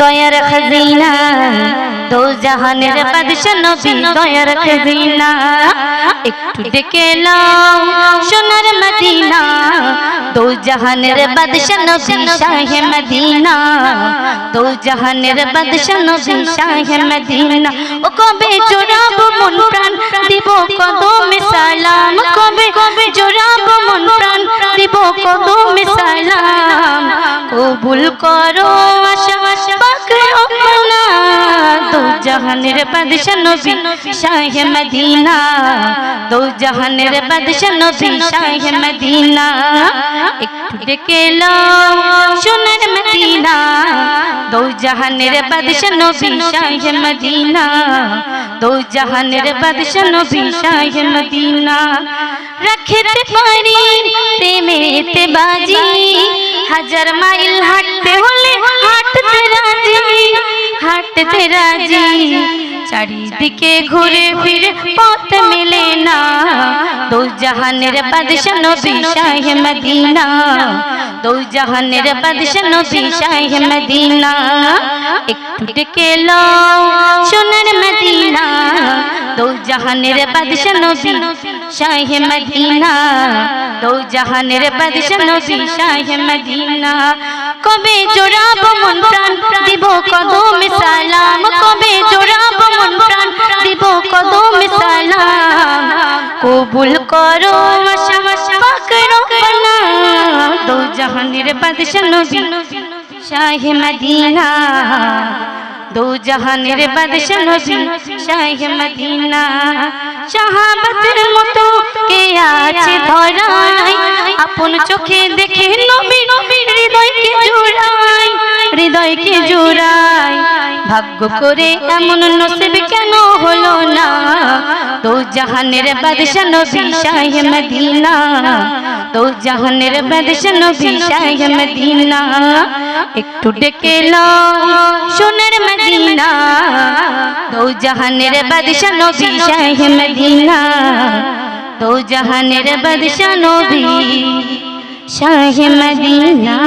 দয়ার খাজিনা দো জাহানের বাদশা নবী দয়ার খাজিনা। একটু ডেকে লাও সোনার মদিনা। দো জাহানের বাদশা নবী শাহে মদিনা। দো জাহানের বাদশা নবী শাহে মদিনা। ও কবে জোড়াব মন প্রাণ? দিব কদমে সালাম। কবে কবে জোড়াব মন প্রাণ? দিব কদমে সালাম। কবুল করো আশা জাহানের বাদশা মদিনা, দো জাহানের বাদশা মদিনা। একটু ডেকে সোনার মদিনা, দো জাহানের বাদশা মদিনা, দো জাহানের বাদশা মদিনা। রাখতে পারি প্রেমেতে বাজি, হাজার মাইল হাঁটতে হলে হাঁটতে রাজি, চারিদিকে ঘুরে ফিরে পথ মেলে না। দো জাহানের বাদশা নবী শাহে মদিনা। দো জাহানের বাদশা নবী শাহে মদিনা। একটু ডেকে লাও সোনার মদিনা। দো জাহানের বাদশা নবী শাহে মদিনা। দো জাহানের বাদশা নবী শাহে মদিনা। কবে জোড়াবো মন কবুল করো দো জাহানের বাদশা নবী, শাহে মদিনা। দো জাহানের বাদশা শাহে মদিনা। শাহাবাতের মতো কে আছে ধরাই আপন চোখে দেখে ভাগ্য করে এমন নসিব কেন হলো না? তো জাহানের বাদশা নবী শাহে মদিনা। তো জাহানের বাদশা নবী শাহে মদিনা। একটু ডেকে লাও সোনার মদিনা। তো জাহানের বাদশা নবী শাহে মদিনা। তো জাহানের বাদশা নবী শাহে মদিনা।